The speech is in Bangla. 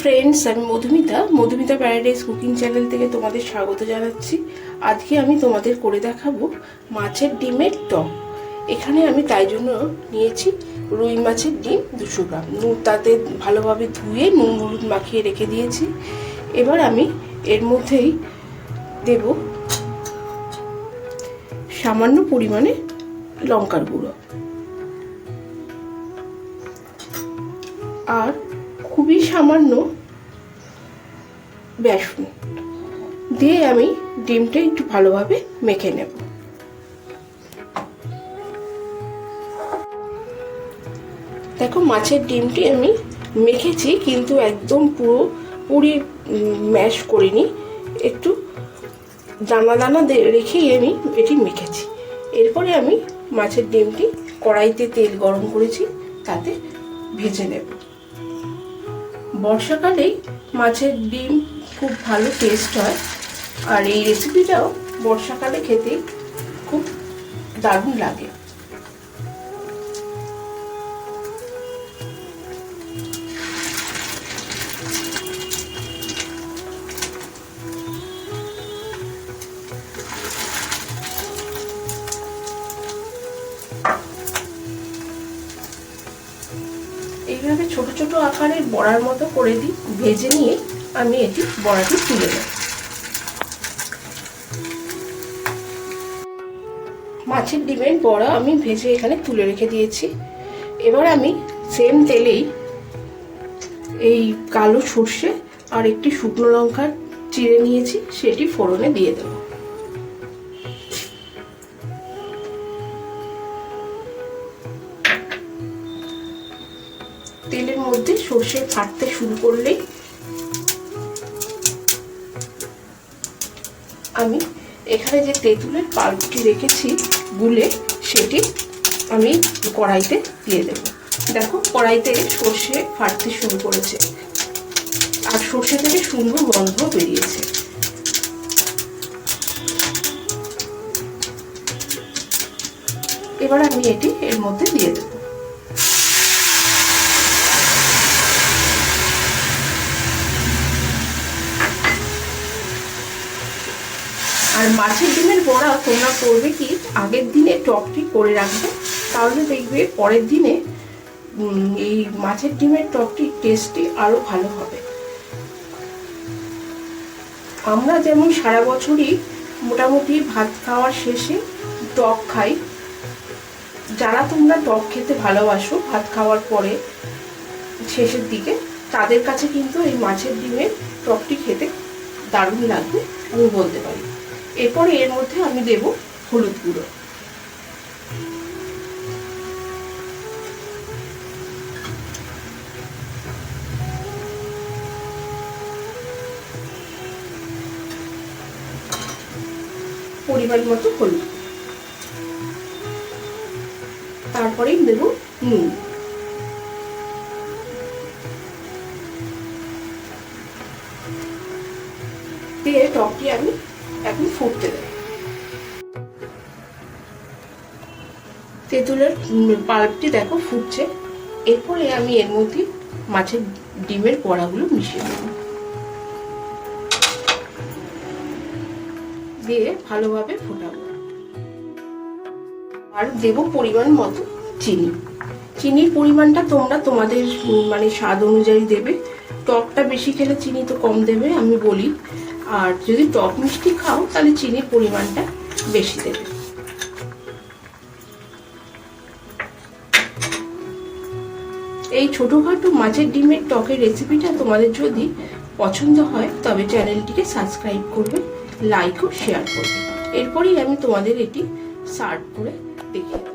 ফ্রেন্ডস আমি Madhumita Madhumita paradise cooking channel থেকে তোমাদের স্বাগত জানাচ্ছি। আজকে আমি তোমাদের করে দেখাবো মাছের ডিমের টক। এখানে আমি তাই জন্য নিয়েছি রুই মাছের ডিম দুশো গ্রাম। তাতে ভালোভাবে ধুয়ে নুন হলুদ মাখিয়ে রেখে দিয়েছি। এবার আমি এর মধ্যেই দেব সামান্য পরিমাণে লঙ্কার গুঁড়ো। আর খুবই সামান্য বেসন দিয়ে আমি ডিমটা একটু ভালোভাবে মেখে নেব। দেখো মাছের ডিমটি আমি মেখেছি, কিন্তু একদম পুরো পুরি ম্যাশ করিনি। একটু দানা দানা রেখেই আমি এটি মেখেছি। এরপরে আমি মাছের ডিমটি কড়াইতে তেল গরম করেছি, তাতে ভেজে নেব। বর্ষাকালেই মাছের ডিম খুব ভালো টেস্ট হয়। আর এই রেসিপিটাও বর্ষাকালে খেতে খুব দারুণ লাগে। এইভাবে ছোট ছোট আকারের বড়ার মতো করে দিই, ভেজে নিয়ে আমি এটি বড়াটি তুলে নেব। মাছের ডিমের বড়া আমি ভেজে এখানে তুলে রেখে দিয়েছি। এবার আমি সেম তেলেই এই কালো সর্ষে আর একটি শুকনো লঙ্কা চিড়ে নিয়েছি, সেটি ফোড়নে দিয়ে দেবো। তেলের মধ্যে সর্ষে ফাটতে শুরু করলেই আমি এখানে যে তেঁতুলের পাল্পটি রেখেছি গুলে, সেটি আমি কড়াইতে দিয়ে দেব। দেখো, কড়াইতে সর্ষে ফাটতে শুরু করেছে। আর সর্ষে থেকে সুন্দর গন্ধ বেরিয়েছে। এবার আমি এটি এর মধ্যে দিয়ে দেবো। আর মাছের ডিমের বড়া তোমরা করবে কি? আগের দিনে টকটি করে রাখবে। তাহলে দেখবে পরের দিনে এই মাছের ডিমের টকটি টেস্টটি আরও ভালো হবে। আমরা যেমন সারা বছরই মোটামুটি ভাত খাওয়ার শেষে টক খাই, যারা তোমরা টক খেতে ভালোবাসো ভাত খাওয়ার পরে শেষের দিকে, তাদের কাছে কিন্তু এই মাছের ডিমের টকটি খেতে দারুণ লাগবে, আমি বলতে পারি। এরপরে এর মধ্যে আমি দেব হলুদ গুঁড়ো। পরিমাণ মতো হলুদ তারপরেই দেব নুন। দিয়ে টকটি আমি এখন ফুটতে দেব তেঁতুলের পাল্পটি দেখো ফুটছে। এরপরে আমি এর মধ্যে মাছের ডিমের বড়াগুলো মিশিয়ে দেব দিয়ে ভালোভাবে ফোটাবো। আর দেব পরিমাণ মতো চিনি। চিনির পরিমাণটা তোমরা তোমাদের মানে স্বাদ অনুযায়ী দেবে। টকটা বেশি খেলে চিনি তো কম দেবে, আমি বলি। আর যদি টক মিষ্টি খাও, তাহলে চিনির পরিমাণটা বেশি দেবে এই ছোটোখাটো মাছের ডিমের টকের রেসিপিটা তোমাদের যদি পছন্দ হয়, তবে চ্যানেলটিকে সাবস্ক্রাইব করবে, লাইক ও শেয়ার করবে এরপরেই আমি তোমাদের এটি সার্ভ করে দেব।